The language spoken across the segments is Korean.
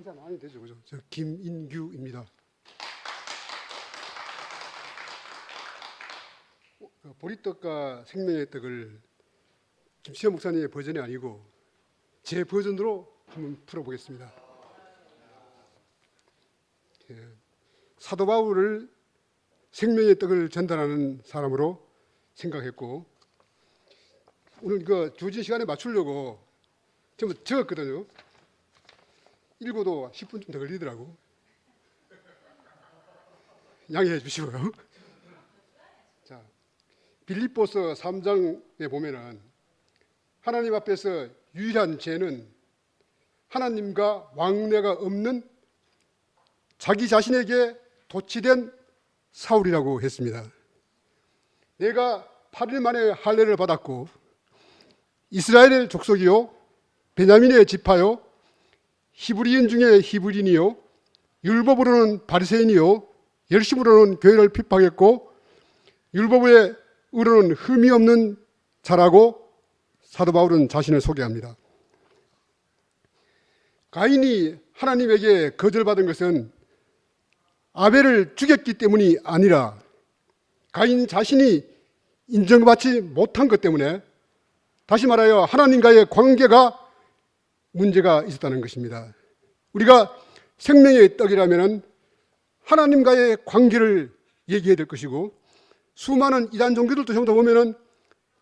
인사 많이 되죠, 그죠? 저 김인규입니다. 어, 그 보리떡과 생명의 떡을 김시현 목사님의 버전이 아니고 제 버전으로 한번 풀어보겠습니다. 예, 사도 바울을 생명의 떡을 전달하는 사람으로 생각했고 오늘 이거 주어진 시간에 맞추려고 전부 적었거든요. 읽어도 10분쯤 더 걸리더라고. 양해해 주시고요. 자, 빌립보서 3장에 보면은 하나님 앞에서 유일한 죄는 하나님과 왕래가 없는 자기 자신에게 도취된 사울이라고 했습니다. 내가 8일 만에 할례를 받았고 이스라엘의 족속이요 베냐민의 지파요 히브리인 중에 히브리인이요 율법으로는 바리새인이요 열심으로는 교회를 핍박했고 율법의 의로는 흠이 없는 자라고 사도 바울은 자신을 소개합니다. 가인이 하나님에게 거절받은 것은 아벨을 죽였기 때문이 아니라 가인 자신이 인정받지 못한 것 때문에 다시 말하여 하나님과의 관계가 문제가 있었다는 것입니다. 우리가 생명의 떡이라면 하나님과의 관계를 얘기해야 될 것이고 수많은 이단 종교들도 다 보면은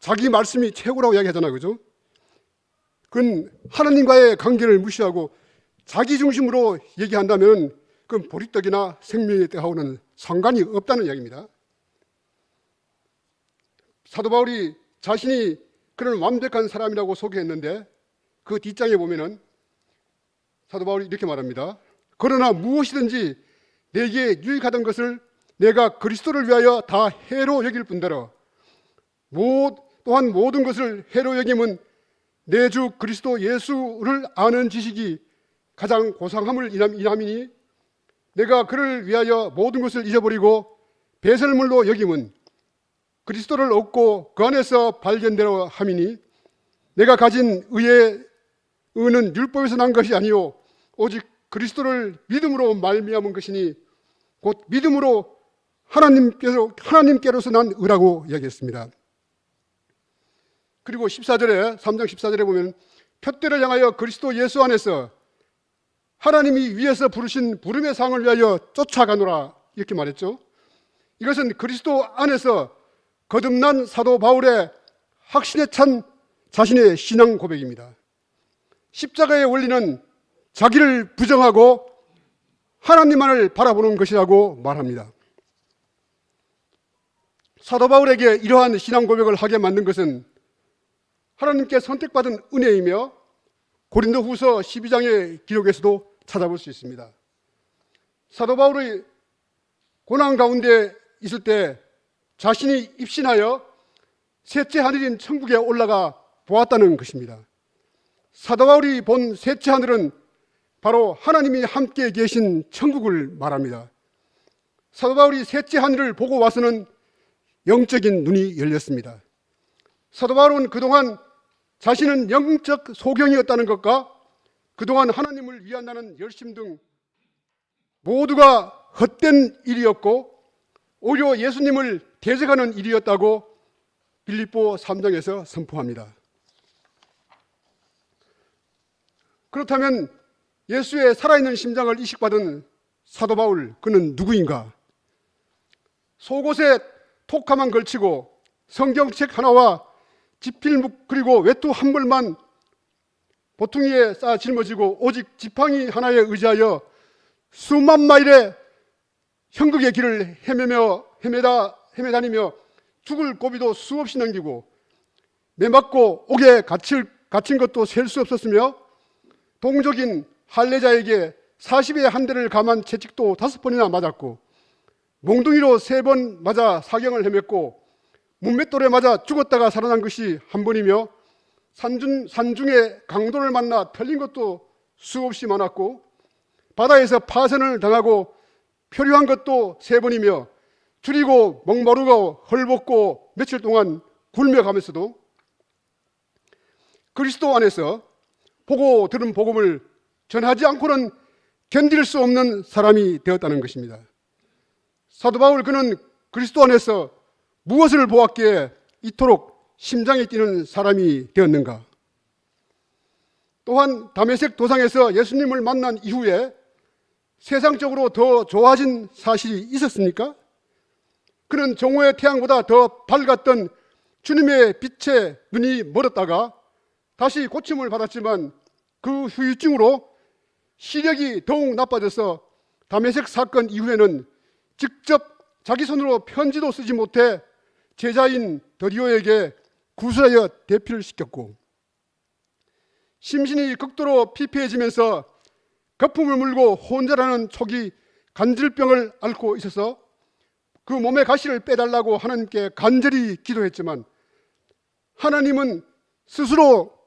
자기 말씀이 최고라고 이야기하잖아요. 그죠? 그건 하나님과의 관계를 무시하고 자기 중심으로 얘기한다면 그건 보리떡이나 생명의 떡하고는 상관이 없다는 이야기입니다. 사도 바울이 자신이 그런 완벽한 사람이라고 소개했는데 그 뒷장에 보면은 사도 바울이 이렇게 말합니다. 그러나 무엇이든지 내게 유익하던 것을 내가 그리스도를 위하여 다 해로 여길 뿐더러 모, 또한 모든 것을 해로 여김은 내 주 그리스도 예수를 아는 지식이 가장 고상함을 인함이니 내가 그를 위하여 모든 것을 잊어버리고 배설물로 여김은 그리스도를 얻고 그 안에서 발견되려 함이니 내가 가진 의의 의는 율법에서 난 것이 아니요 오직 그리스도를 믿음으로 말미암은 것이니 곧 믿음으로 하나님께서 하나님께로서 난 의라고 이야기했습니다. 그리고 14절에 3장 14절에 보면 표대를 향하여 그리스도 예수 안에서 하나님이 위에서 부르신 부름의 상을 위하여 쫓아가노라 이렇게 말했죠. 이것은 그리스도 안에서 거듭난 사도 바울의 확신에 찬 자신의 신앙 고백입니다. 십자가의 원리는 자기를 부정하고 하나님만을 바라보는 것이라고 말합니다. 사도 바울에게 이러한 신앙 고백을 하게 만든 것은 하나님께 선택받은 은혜이며 고린도 후서 12장의 기록에서도 찾아볼 수 있습니다. 사도 바울의 고난 가운데 있을 때 자신이 입신하여 셋째 하늘인 천국에 올라가 보았다는 것입니다. 사도 바울이 본 셋째 하늘은 바로 하나님이 함께 계신 천국을 말합니다. 사도 바울이 셋째 하늘을 보고 와서는 영적인 눈이 열렸습니다. 사도 바울은 그동안 자신은 영적 소경이었다는 것과 그동안 하나님을 위한다는 열심 등 모두가 헛된 일이었고 오히려 예수님을 대적하는 일이었다고 빌립보 3장에서 선포합니다. 그렇다면 예수의 살아있는 심장을 이식받은 사도 바울 그는 누구인가? 속옷에 톡하만 걸치고 성경책 하나와 지필묵 그리고 외투 한 벌만 보퉁이에 쌓아 짊어지고 오직 지팡이 하나에 의지하여 수만 마일의 현극의 길을 헤매며 헤매다 헤매다니며 죽을 고비도 수없이 넘기고 매맞고 옥에 갇힐, 갇힌 것도 셀 수 없었으며 동족인 할례자에게 40의 한 대를 감한 채찍도 다섯 번이나 맞았고 몽둥이로 세 번 맞아 사경을 헤맸고 문맷돌에 맞아 죽었다가 살아난 것이 한 번이며 산중, 산중에 강도를 만나 털린 것도 수없이 많았고 바다에서 파선을 당하고 표류한 것도 세 번이며 줄이고 목마르고 헐벗고 며칠 동안 굶며가면서도 그리스도 안에서 보고 들은 복음을 전하지 않고는 견딜 수 없는 사람이 되었다는 것입니다. 사도 바울 그는 그리스도 안에서 무엇을 보았기에 이토록 심장이 뛰는 사람이 되었는가? 또한 다메섹 도상에서 예수님을 만난 이후에 세상적으로 더 좋아진 사실이 있었습니까? 그는 정오의 태양보다 더 밝았던 주님의 빛에 눈이 멀었다가 다시 고침을 받았지만 그 후유증으로 시력이 더욱 나빠져서 다메섹 사건 이후에는 직접 자기 손으로 편지도 쓰지 못해 제자인 더리오에게 구슬하여 대피를 시켰고 심신이 극도로 피폐해지면서 거품을 물고 혼자라는 초기 간질병을 앓고 있어서 그 몸의 가시를 빼달라고 하나님께 간절히 기도했지만 하나님은 스스로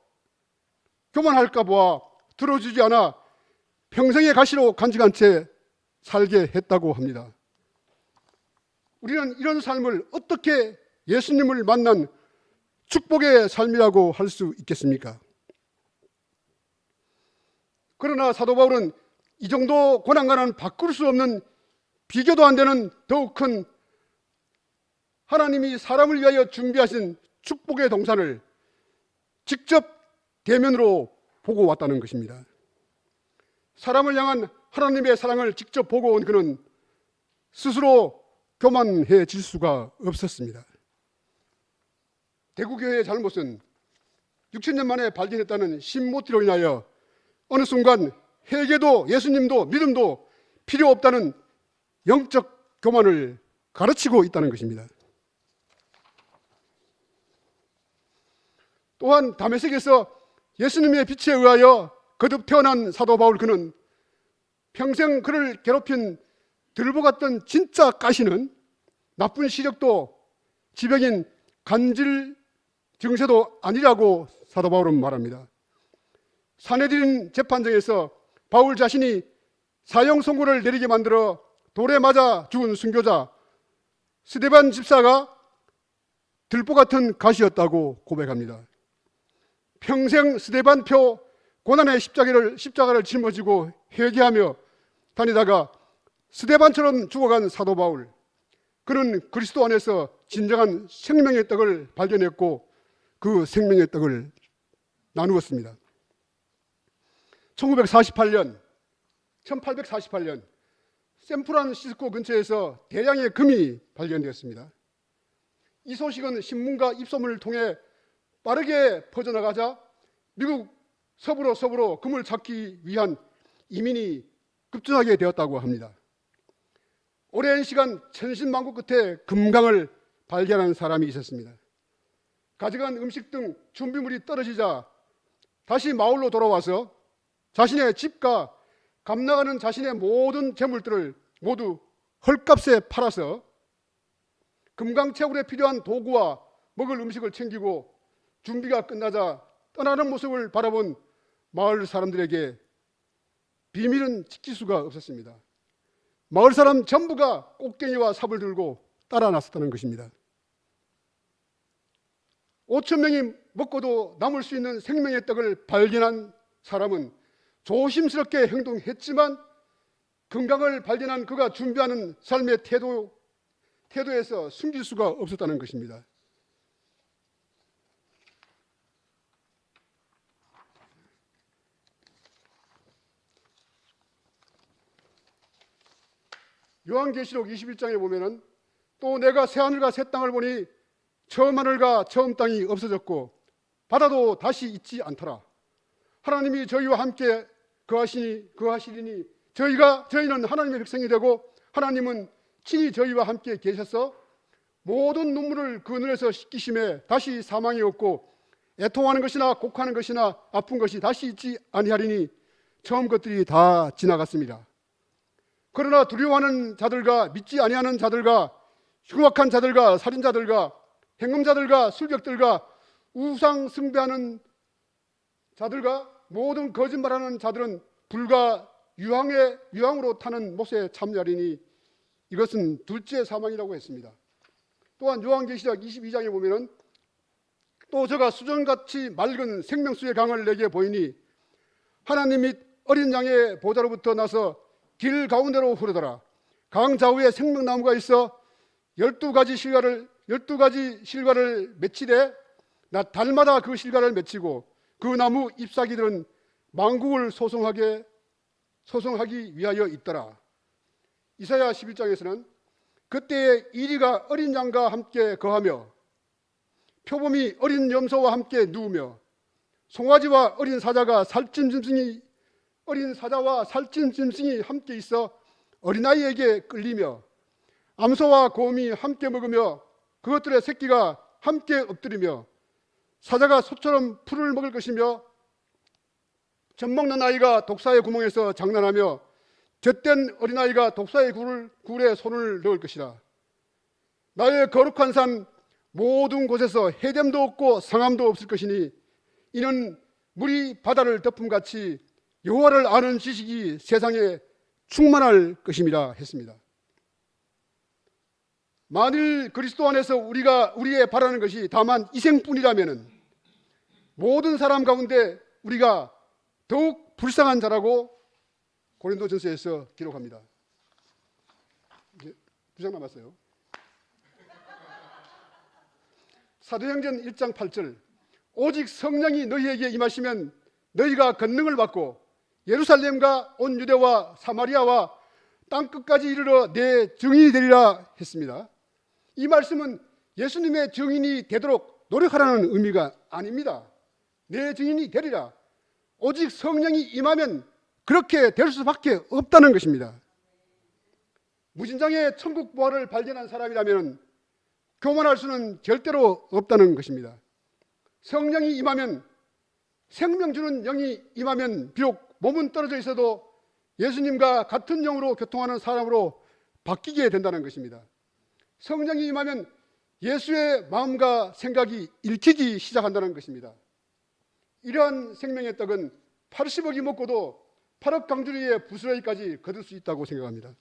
교만할까 보아 들어주지 않아 평생의 가시로 간직한 채 살게 했다고 합니다. 우리는 이런 삶을 어떻게 예수님을 만난 축복의 삶이라고 할 수 있겠습니까? 그러나 사도 바울은 이 정도 고난과는 바꿀 수 없는 비교도 안 되는 더욱 큰 하나님이 사람을 위하여 준비하신 축복의 동산을 직접 대면으로 보고 왔다는 것입니다. 사람을 향한 하나님의 사랑을 직접 보고 온 그는 스스로 교만해질 수가 없었습니다. 대구교회의 잘못은 6천년 만에 발견했다는 신모티로 인하여 어느 순간 회개도 예수님도 믿음도 필요 없다는 영적 교만을 가르치고 있다는 것입니다. 또한 다메섹에서 예수님의 빛에 의하여 거듭 태어난 사도 바울 그는 평생 그를 괴롭힌 들보 같던 진짜 가시는 나쁜 시력도 지병인 간질 증세도 아니라고 사도 바울은 말합니다. 사내들인 재판정에서 바울 자신이 사형 선고를 내리게 만들어 돌에 맞아 죽은 순교자 스데반 집사가 들보 같은 가시였다고 고백합니다. 평생 스데반표 고난의 십자가를 십자가를 짊어지고 회개하며 다니다가 스데반처럼 죽어간 사도 바울. 그는 그리스도 안에서 진정한 생명의 떡을 발견했고 그 생명의 떡을 나누었습니다. 1948년, 1848년 샌프란시스코 근처에서 대량의 금이 발견되었습니다. 이 소식은 신문과 입소문을 통해 빠르게 퍼져나가자 미국 서부로 서부로 금을 찾기 위한 이민이 급증하게 되었다고 합니다. 오랜 시간 천신만고 끝에 금강을 발견한 사람이 있었습니다. 가져간 음식 등 준비물이 떨어지자 다시 마을로 돌아와서 자신의 집과 값나가는 자신의 모든 재물들을 모두 헐값에 팔아서 금강채굴에 필요한 도구와 먹을 음식을 챙기고 준비가 끝나자 떠나는 모습을 바라본 마을 사람들에게 비밀은 지킬 수가 없었습니다. 마을 사람 전부가 꽃갱이와 삽을 들고 따라 나섰다는 것입니다. 5천 명이 먹고도 남을 수 있는 생명의 떡을 발견한 사람은 조심스럽게 행동했지만 건강을 발견한 그가 준비하는 삶의 태도, 태도에서 숨길 수가 없었다는 것입니다. 요한계시록 21장에 보면은 또 내가 새 하늘과 새 땅을 보니 처음 하늘과 처음 땅이 없어졌고 바다도 다시 있지 않더라. 하나님이 저희와 함께 거하시니 거하시리니 저희가 저희는 하나님의 백성이 되고 하나님은 친히 저희와 함께 계셔서 모든 눈물을 그 눈에서 씻기심에 다시 사망이 없고 애통하는 것이나 곡하는 것이나 아픈 것이 다시 있지 아니하리니 처음 것들이 다 지나갔습니다. 그러나 두려워하는 자들과 믿지 아니하는 자들과 흉악한 자들과 살인자들과 행음자들과 술객들과 우상 숭배하는 자들과 모든 거짓말하는 자들은 불과 유황의 유황으로 타는 못에 참여하리니 이것은 둘째 사망이라고 했습니다. 또한 요한계시록 22장에 보면은 또 저가 수정같이 맑은 생명수의 강을 내게 보이니 하나님 및 어린 양의 보좌로부터 나서 길 가운데로 흐르더라. 강 좌우에 생명나무가 있어 열두 가지 실과를 열두 가지 실과를 맺히되 나 달마다 그 실과를 맺히고 그 나무 잎사귀들은 망국을 소송하게 소송하기 위하여 있더라. 이사야 11장에서는 그때에 이리가 어린 양과 함께 거하며 표범이 어린 염소와 함께 누우며 송아지와 어린 사자가 살찐 짐승이 어린 사자와 살찐 짐승이 함께 있어 어린아이에게 끌리며 암소와 곰이 함께 먹으며 그것들의 새끼가 함께 엎드리며 사자가 소처럼 풀을 먹을 것이며 젖 먹는 아이가 독사의 구멍에서 장난하며 젖된 어린아이가 독사의 굴을, 굴에 손을 넣을 것이라. 나의 거룩한 산 모든 곳에서 해됨도 없고 상함도 없을 것이니 이는 물이 바다를 덮음같이 여호와를 아는 지식이 세상에 충만할 것입니다 했습니다. 만일 그리스도 안에서 우리가 우리의 바라는 것이 다만 이생뿐이라면은 모든 사람 가운데 우리가 더욱 불쌍한 자라고 고린도전서에서 기록합니다. 이제 두 장 남았어요. 사도행전 1장 8절 오직 성령이 너희에게 임하시면 너희가 권능을 받고 예루살렘과 온 유대와 사마리아와 땅 끝까지 이르러 내 증인이 되리라 했습니다. 이 말씀은 예수님의 증인이 되도록 노력하라는 의미가 아닙니다. 내 증인이 되리라. 오직 성령이 임하면 그렇게 될 수밖에 없다는 것입니다. 무진장의 천국 부활을 발견한 사람이라면 교만할 수는 절대로 없다는 것입니다. 성령이 임하면 생명 주는 영이 임하면 비록 몸은 떨어져 있어도 예수님과 같은 영으로 교통하는 사람으로 바뀌게 된다는 것입니다. 성령이 임하면 예수의 마음과 생각이 읽히기 시작한다는 것입니다. 이러한 생명의 떡은 80억이 먹고도 8억 강주리의 부스러기까지 거둘 수 있다고 생각합니다.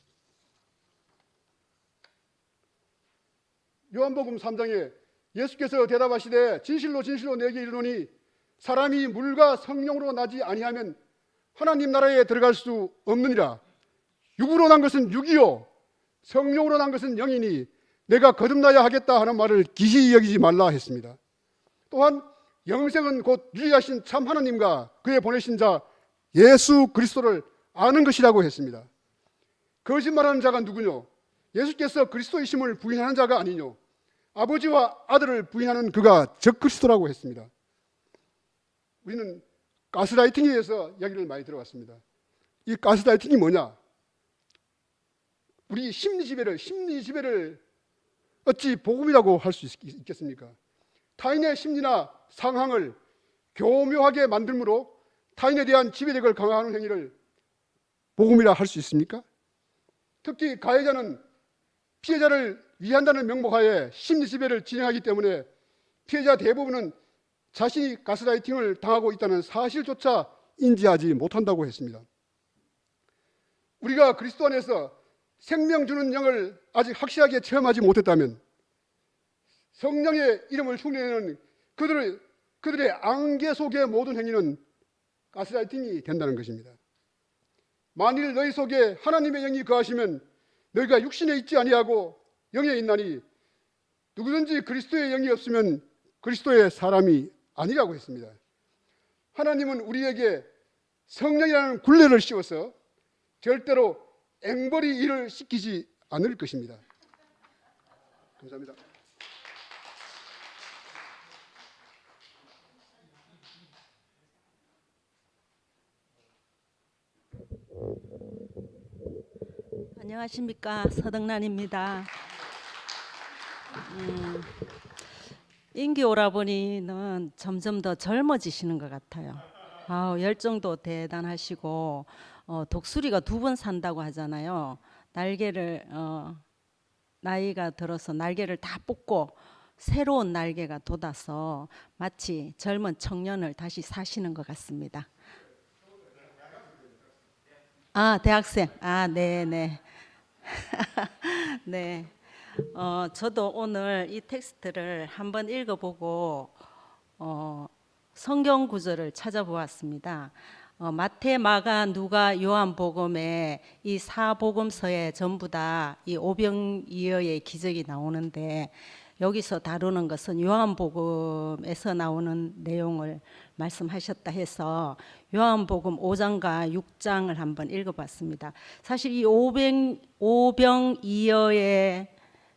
요한복음 3장에 예수께서 대답하시되 진실로 진실로 내게 이르노니 사람이 물과 성령으로 나지 아니하면 하나님 나라에 들어갈 수 없느니라. 육으로 난 것은 육이요 성령으로 난 것은 영이니 내가 거듭나야 하겠다 하는 말을 기시 여기지 말라 했습니다. 또한 영생은 곧 유리하신 참 하나님과 그의 보내신 자 예수 그리스도를 아는 것이라고 했습니다. 거짓말하는 자가 누구뇨? 예수께서 그리스도이심을 부인하는 자가 아니뇨? 아버지와 아들을 부인하는 그가 적그리스도라고 했습니다. 우리는 가스라이팅에 대해서 이야기를 많이 들어봤습니다. 이 가스라이팅이 뭐냐? 우리 심리 지배를 심리 지배를 어찌 복음이라고 할 수 있겠습니까? 타인의 심리나 상황을 교묘하게 만들므로 타인에 대한 지배력을 강화하는 행위를 복음이라 할 수 있습니까? 특히 가해자는 피해자를 위한다는 명목하에 심리 지배를 진행하기 때문에 피해자 대부분은 자신이 가스라이팅을 당하고 있다는 사실조차 인지하지 못한다고 했습니다. 우리가 그리스도 안에서 생명 주는 영을 아직 확실하게 체험하지 못했다면 성령의 이름을 흉내내는 그들의 그들의 안개 속의 모든 행위는 가스라이팅이 된다는 것입니다. 만일 너희 속에 하나님의 영이 거하시면 너희가 육신에 있지 아니하고 영에 있나니 누구든지 그리스도의 영이 없으면 그리스도의 사람이 아니라고 했습니다. 하나님은 우리에게 성령이라는 굴레를 씌워서 절대로 앵벌이 일을 시키지 않을 것입니다. 감사합니다. 안녕하십니까 서덕란입니다. 음, 인기 오라버니는 점점 더 젊어지시는 것 같아요. 아우, 열정도 대단하시고 어, 독수리가 두 번 산다고 하잖아요. 날개를 어, 나이가 들어서 날개를 다 뽑고 새로운 날개가 돋아서 마치 젊은 청년을 다시 사시는 것 같습니다. 아, 대학생. 아, 네, 네. 네. 어, 저도 오늘 이 텍스트를 한번 읽어보고 어, 성경 구절을 찾아보았습니다. 어, 마태, 마가, 누가, 요한복음에 이 사복음서에 전부 다 이 오병이어의 기적이 나오는데 여기서 다루는 것은 요한복음에서 나오는 내용을 말씀하셨다 해서 요한복음 5장과 6장을 한번 읽어봤습니다. 사실 이 오병 오병이어의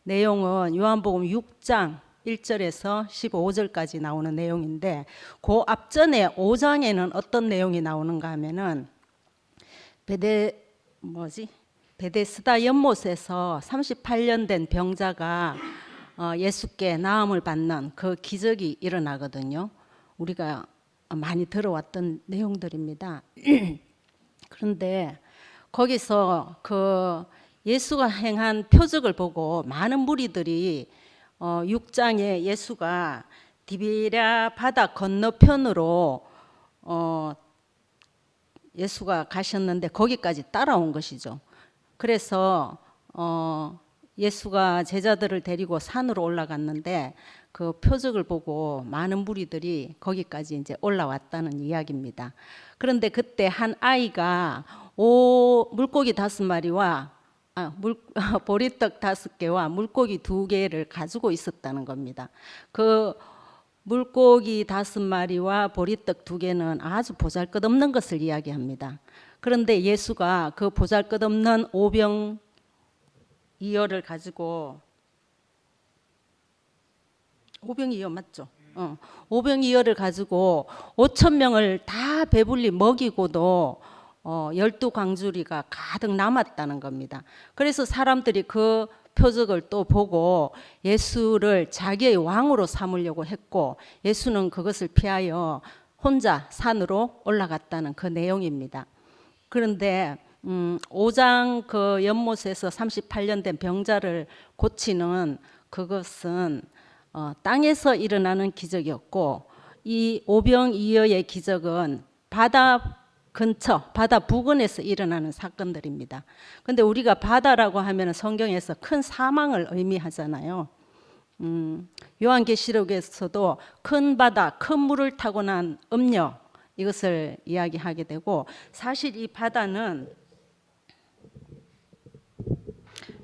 내용은 요한복음 6장 1절에서 15절까지 나오는 내용인데 그 앞전에 5장에는 어떤 내용이 나오는가 하면은 베데 뭐지? 베데스다 연못에서 38년 된 병자가 어, 예수께 나음을 받는 그 기적이 일어나거든요. 우리가 많이 들어왔던 내용들입니다. 그런데 거기서 그 예수가 행한 표적을 보고 많은 무리들이 어, 6장에 예수가 디비랴 바다 건너편으로 어, 예수가 가셨는데 거기까지 따라온 것이죠. 그래서 어, 예수가 제자들을 데리고 산으로 올라갔는데 그 표적을 보고 많은 무리들이 거기까지 이제 올라왔다는 이야기입니다. 그런데 그때 한 아이가 오 물고기 다섯 마리와 아, 물, 보리떡 다섯 개와 물고기 두 개를 가지고 있었다는 겁니다. 그 물고기 다섯 마리와 보리떡 두 개는 아주 보잘것없는 것을 이야기합니다. 그런데 예수가 그 보잘것없는 오병 이어를 가지고 오병이어 맞죠? 어. 오병이어를 가지고 5천 명을 다 배불리 먹이고도 어, 열두 광주리가 가득 남았다는 겁니다. 그래서 사람들이 그 표적을 또 보고 예수를 자기의 왕으로 삼으려고 했고 예수는 그것을 피하여 혼자 산으로 올라갔다는 그 내용입니다. 그런데 음, 5장 그 연못에서 38년 된 병자를 고치는 그것은 어, 땅에서 일어나는 기적이었고 이 오병이어의 기적은 바다 근처 바다 부근에서 일어나는 사건들입니다. 근데 우리가 바다라고 하면 성경에서 큰 사망을 의미하잖아요. 음, 요한계시록에서도 큰 바다, 큰 물을 타고 난 음녀 이것을 이야기하게 되고 사실 이 바다는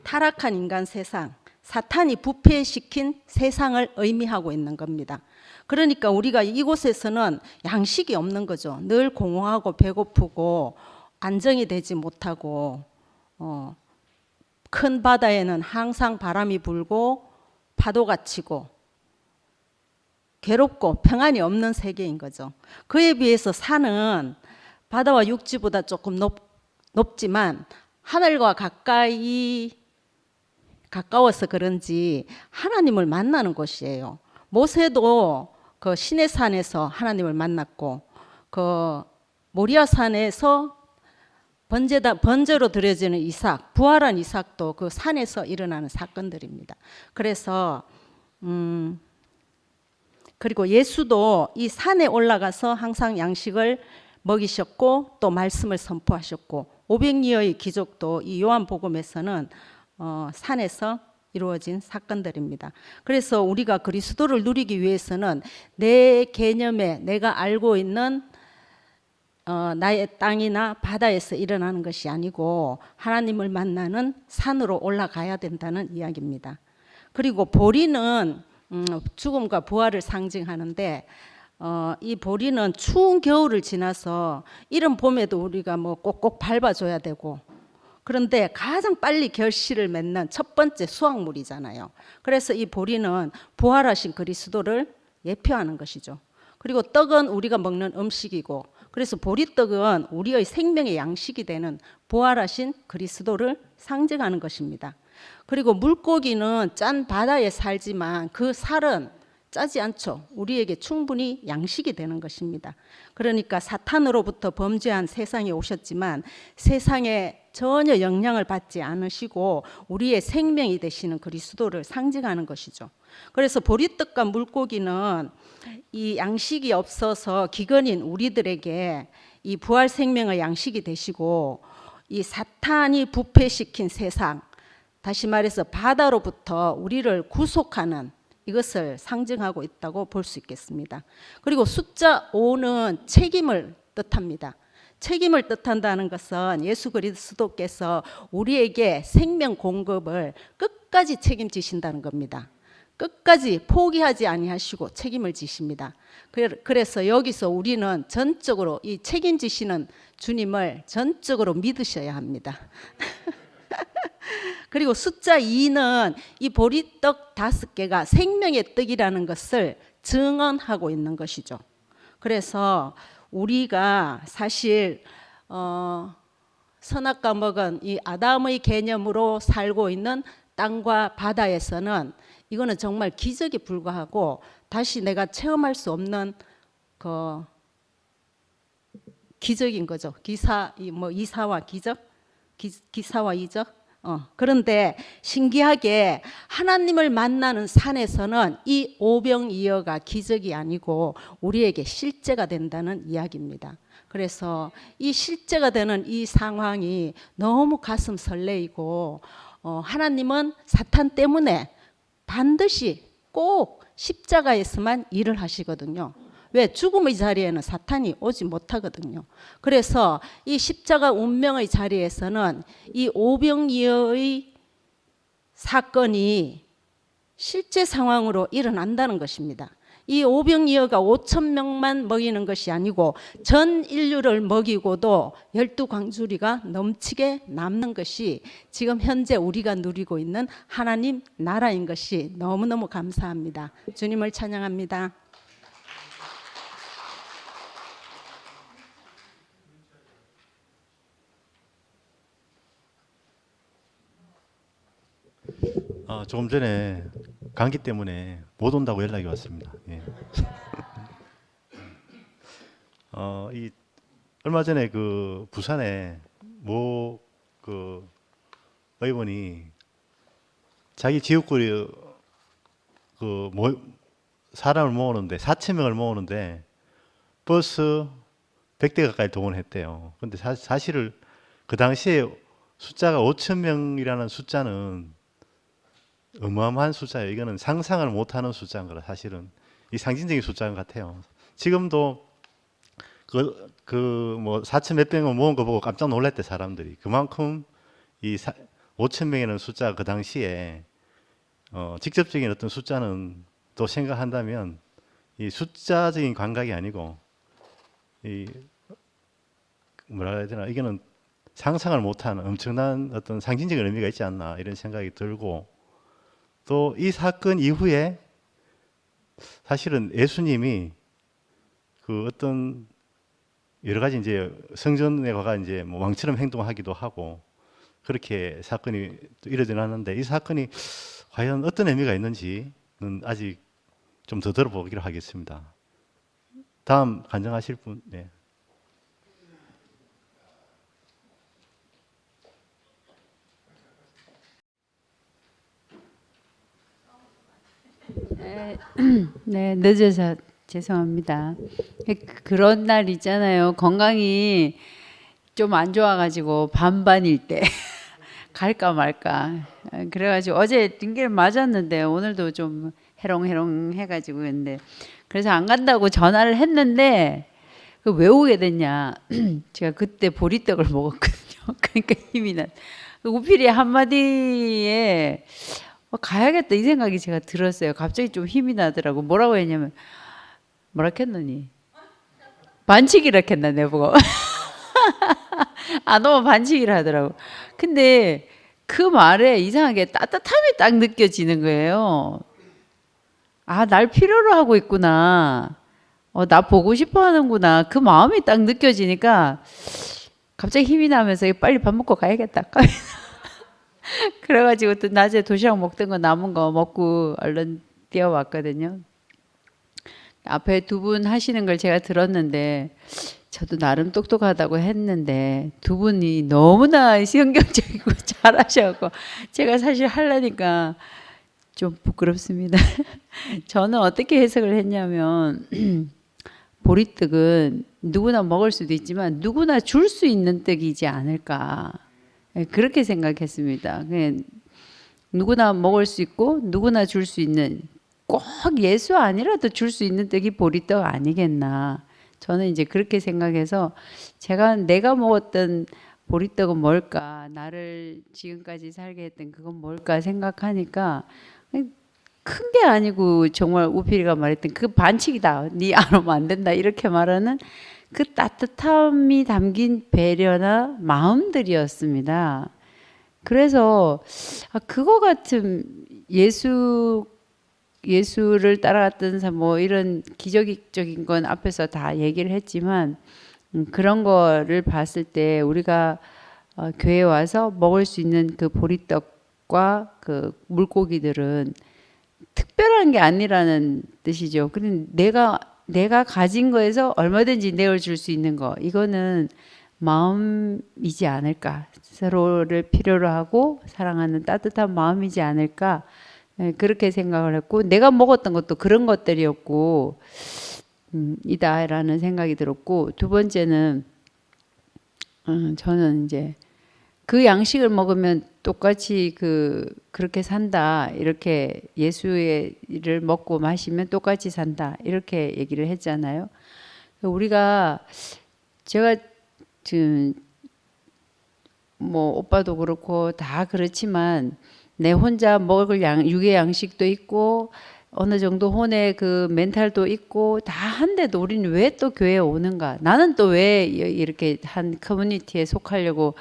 타락한 인간 세상, 사탄이 부패시킨 세상을 의미하고 있는 겁니다. 그러니까 우리가 이곳에서는 양식이 없는 거죠. 늘 공허하고 배고프고 안정이 되지 못하고 어, 큰 바다에는 항상 바람이 불고 파도가 치고 괴롭고 평안이 없는 세계인 거죠. 그에 비해서 산은 바다와 육지보다 조금 높, 높지만 하늘과 가까이 가까워서 그런지 하나님을 만나는 곳이에요. 모세도 그 신의 산에서 하나님을 만났고 그 모리아 산에서 번제다 번제로 드려지는 이삭, 부활한 이삭도 그 산에서 일어나는 사건들입니다. 그래서 음 그리고 예수도 이 산에 올라가서 항상 양식을 먹이셨고 또 말씀을 선포하셨고 오백리어의 기적도 이 요한복음에서는 어, 산에서 이루어진 사건들입니다. 그래서 우리가 그리스도를 누리기 위해서는 내 개념에 내가 알고 있는 어, 나의 땅이나 바다에서 일어나는 것이 아니고 하나님을 만나는 산으로 올라가야 된다는 이야기입니다. 그리고 보리는 음, 죽음과 부활을 상징하는데 어, 이 보리는 추운 겨울을 지나서 이런 봄에도 우리가 뭐 꼭꼭 밟아줘야 되고 그런데 가장 빨리 결실을 맺는 첫 번째 수확물이잖아요. 그래서 이 보리는 부활하신 그리스도를 예표하는 것이죠. 그리고 떡은 우리가 먹는 음식이고 그래서 보리떡은 우리의 생명의 양식이 되는 부활하신 그리스도를 상징하는 것입니다. 그리고 물고기는 짠 바다에 살지만 그 살은 짜지 않죠. 우리에게 충분히 양식이 되는 것입니다. 그러니까 사탄으로부터 범죄한 세상에 오셨지만 세상에 전혀 영향을 받지 않으시고 우리의 생명이 되시는 그리스도를 상징하는 것이죠. 그래서 보리떡과 물고기는 이 양식이 없어서 기근인 우리들에게 이 부활 생명의 양식이 되시고 이 사탄이 부패시킨 세상 다시 말해서 바다로부터 우리를 구속하는 이것을 상징하고 있다고 볼 수 있겠습니다. 그리고 숫자 5는 책임을 뜻합니다. 책임을 뜻한다는 것은 예수 그리스도께서 우리에게 생명 공급을 끝까지 책임지신다는 겁니다. 끝까지 포기하지 아니하시고 책임을 지십니다. 그래- 그래서 여기서 우리는 전적으로 이 책임지시는 주님을 전적으로 믿으셔야 합니다. 그리고 숫자 2는 이 보리떡 다섯 개가 생명의 떡이라는 것을 증언하고 있는 것이죠. 그래서 우리가 사실 어, 선악과 먹은 이 아담의 개념으로 살고 있는 땅과 바다에서는 이거는 정말 기적에 불과하고 다시 내가 체험할 수 없는 그 기적인 거죠. 기사 이뭐 이사와 기적, 기, 기사와 이적. 어, 그런데 신기하게 하나님을 만나는 산에서는 이 오병이어가 기적이 아니고 우리에게 실제가 된다는 이야기입니다. 그래서 이 실제가 되는 이 상황이 너무 가슴 설레이고 어, 하나님은 사탄 때문에 반드시 꼭 십자가에서만 일을 하시거든요. 왜 죽음의 자리에는 사탄이 오지 못하거든요. 그래서 이 십자가 운명의 자리에서는 이 오병이어의 사건이 실제 상황으로 일어난다는 것입니다. 이 오병이어가 5천 명만 먹이는 것이 아니고 전 인류를 먹이고도 열두 광주리가 넘치게 남는 것이 지금 현재 우리가 누리고 있는 하나님 나라인 것이 너무너무 감사합니다. 주님을 찬양합니다. 아, 조금 전에 감기 때문에 못 온다고 연락이 왔습니다. 예. 어, 이 얼마 전에 그 부산에 모 그 의원이 자기 지역구에 그 모, 사람을 모으는데 4천 명을 모으는데 버스 100대 가까이 동원했대요. 근데 사, 사실을 그 당시에 숫자가 5천 명이라는 숫자는 어마어마한 숫자예요. 이거는 상상을 못하는 숫자인 거라 사실은 이 상징적인 숫자인 것 같아요. 지금도 그 그뭐 4천 몇 명을 모은 거 보고 깜짝 놀랐대 사람들이. 그만큼 이 5천 명이라는 숫자 그 당시에 어, 직접적인 어떤 숫자는 또 생각한다면 이 숫자적인 감각이 아니고 이 뭐라 해야 되나 이거는 상상을 못하는 엄청난 어떤 상징적인 의미가 있지 않나 이런 생각이 들고 또 이 사건 이후에 사실은 예수님이 그 어떤 여러 가지 이제 성전에 가가 이제 뭐 왕처럼 행동하기도 하고 그렇게 사건이 또 일어나는데 이 사건이 과연 어떤 의미가 있는지는 아직 좀 더 들어보기로 하겠습니다. 다음 간증하실 분, 네. 네, 늦어서 죄송합니다. 그런 날 있잖아요. 건강이 좀 안 좋아가지고 반반일 때 갈까 말까. 그래가지고 어제 링겔 맞았는데 오늘도 좀 해롱해롱 해가지고 근데 그래서 안 간다고 전화를 했는데 그왜 오게 됐냐? 제가 그때 보리떡을 먹었거든요. 그러니까 힘이 나. 그 우필이 한마디에 어, 가야겠다 이 생각이 제가 들었어요. 갑자기 좀 힘이 나더라고. 뭐라고 했냐면 뭐라 했느니 반칙이라 했나 내보고 아 너무 반칙이라 하더라고. 근데 그 말에 이상하게 따뜻함이 딱 느껴지는 거예요. 아 날 필요로 하고 있구나. 어, 나 보고 싶어 하는구나. 그 마음이 딱 느껴지니까 갑자기 힘이 나면서 빨리 밥 먹고 가야겠다. 그래가지고 또 낮에 도시락 먹던 거 남은 거 먹고 얼른 뛰어왔거든요. 앞에 두 분 하시는 걸 제가 들었는데 저도 나름 똑똑하다고 했는데 두 분이 너무나 성경적이고 잘하셔고 제가 사실 하려니까 좀 부끄럽습니다. 저는 어떻게 해석을 했냐면 보리떡은 누구나 먹을 수도 있지만 누구나 줄 수 있는 떡이지 않을까. 예, 그렇게 생각했습니다. 그냥 누구나 먹을 수 있고 누구나 줄 수 있는 꼭 예수 아니라도 줄 수 있는 떡이 보리떡 아니겠나. 저는 이제 그렇게 생각해서 제가 내가 먹었던 보리떡은 뭘까? 나를 지금까지 살게 했던 그건 뭘까 생각하니까 큰 게 아니고 정말 우필이가 말했던 그 반칙이다. 네 안 오면 안 된다. 이렇게 말하는 그 따뜻함이 담긴 배려나 마음들이었습니다. 그래서 아, 그거 같은 예수 예수를 따라갔던 사람 뭐 이런 기적적인 건 앞에서 다 얘기를 했지만 음, 그런 거를 봤을 때 우리가 어, 교회 와서 먹을 수 있는 그 보리떡과 그 물고기들은 특별한 게 아니라는 뜻이죠. 근데 내가 내가 가진 거에서 얼마든지 내어 줄 수 있는 거. 이거는 마음이지 않을까. 서로를 필요로 하고 사랑하는 따뜻한 마음이지 않을까. 예, 그렇게 생각을 했고 내가 먹었던 것도 그런 것들이었고 음, 이다라는 생각이 들었고 두 번째는 음, 저는 이제 그 양식을 먹으면 똑같이 그 그렇게 산다 이렇게 예수의 일을 먹고 마시면 똑같이 산다 이렇게 얘기를 했잖아요. 우리가 제가 지금 뭐 오빠도 그렇고 다 그렇지만 내 혼자 먹을 양 육의 양식도 있고 어느 정도 혼의 그 멘탈도 있고 다 한데도 우리는 왜 또 교회에 오는가? 나는 또 왜 이렇게 한 커뮤니티에 속하려고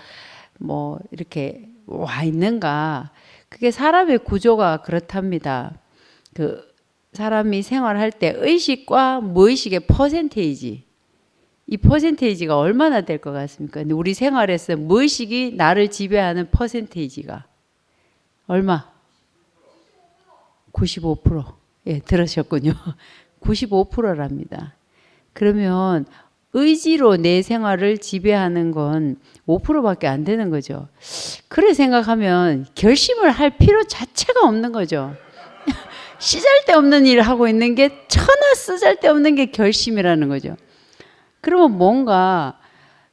뭐 이렇게 와 있는가? 그게 사람의 구조가 그렇답니다. 그 사람이 생활할 때 의식과 무의식의 퍼센테이지 이 퍼센테이지가 얼마나 될 것 같습니까? 근데 우리 생활에서 무의식이 나를 지배하는 퍼센테이지가 얼마? 95%. 예, 들으셨군요. 95%랍니다. 그러면 의지로 내 생활을 지배하는 건 5%밖에 안 되는 거죠. 그래 생각하면 결심을 할 필요 자체가 없는 거죠. 쓰잘데없는 일을 하고 있는 게 천하 쓰잘데없는 게 결심이라는 거죠. 그러면 뭔가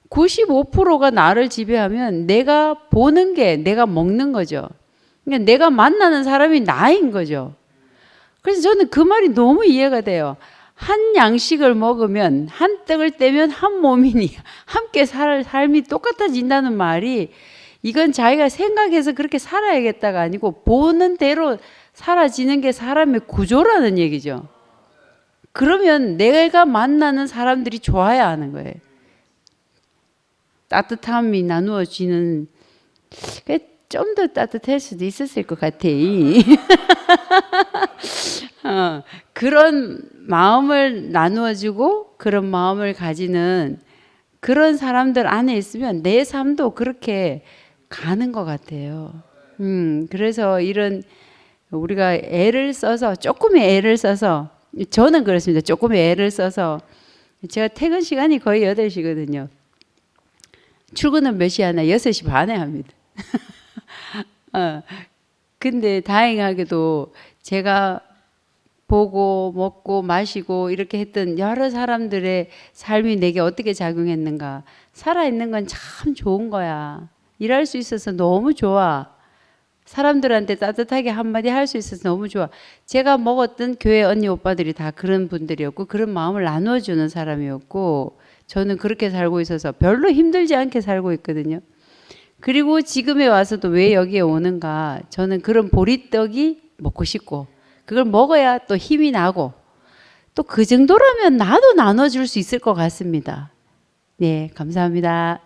95%가 나를 지배하면 내가 보는 게 내가 먹는 거죠. 그러니까 내가 만나는 사람이 나인 거죠. 그래서 저는 그 말이 너무 이해가 돼요. 한 양식을 먹으면 한 떡을 떼면 한 몸이니 함께 살 삶이 똑같아진다는 말이 이건 자기가 생각해서 그렇게 살아야겠다가 아니고 보는 대로 사라지는 게 사람의 구조라는 얘기죠. 그러면 내가 만나는 사람들이 좋아야 하는 거예요. 따뜻함이 나누어지는 좀 더 따뜻할 수도 있었을 것 같아. 어, 그런 마음을 나누어주고 그런 마음을 가지는 그런 사람들 안에 있으면 내 삶도 그렇게 가는 것 같아요. 음, 그래서 이런 우리가 애를 써서 조금의 애를 써서 저는 그렇습니다. 조금의 애를 써서 제가 퇴근 시간이 거의 8시거든요. 출근은 몇 시에 하나? 6시 반에 합니다. 어, 근데 다행하게도 제가 보고 먹고 마시고 이렇게 했던 여러 사람들의 삶이 내게 어떻게 작용했는가. 살아있는 건 참 좋은 거야. 일할 수 있어서 너무 좋아. 사람들한테 따뜻하게 한마디 할 수 있어서 너무 좋아. 제가 먹었던 교회 언니 오빠들이 다 그런 분들이었고 그런 마음을 나눠주는 사람이었고 저는 그렇게 살고 있어서 별로 힘들지 않게 살고 있거든요. 그리고 지금에 와서도 왜 여기에 오는가? 저는 그런 보리떡이 먹고 싶고 그걸 먹어야 또 힘이 나고 또 그 정도라면 나도 나눠줄 수 있을 것 같습니다. 네, 감사합니다.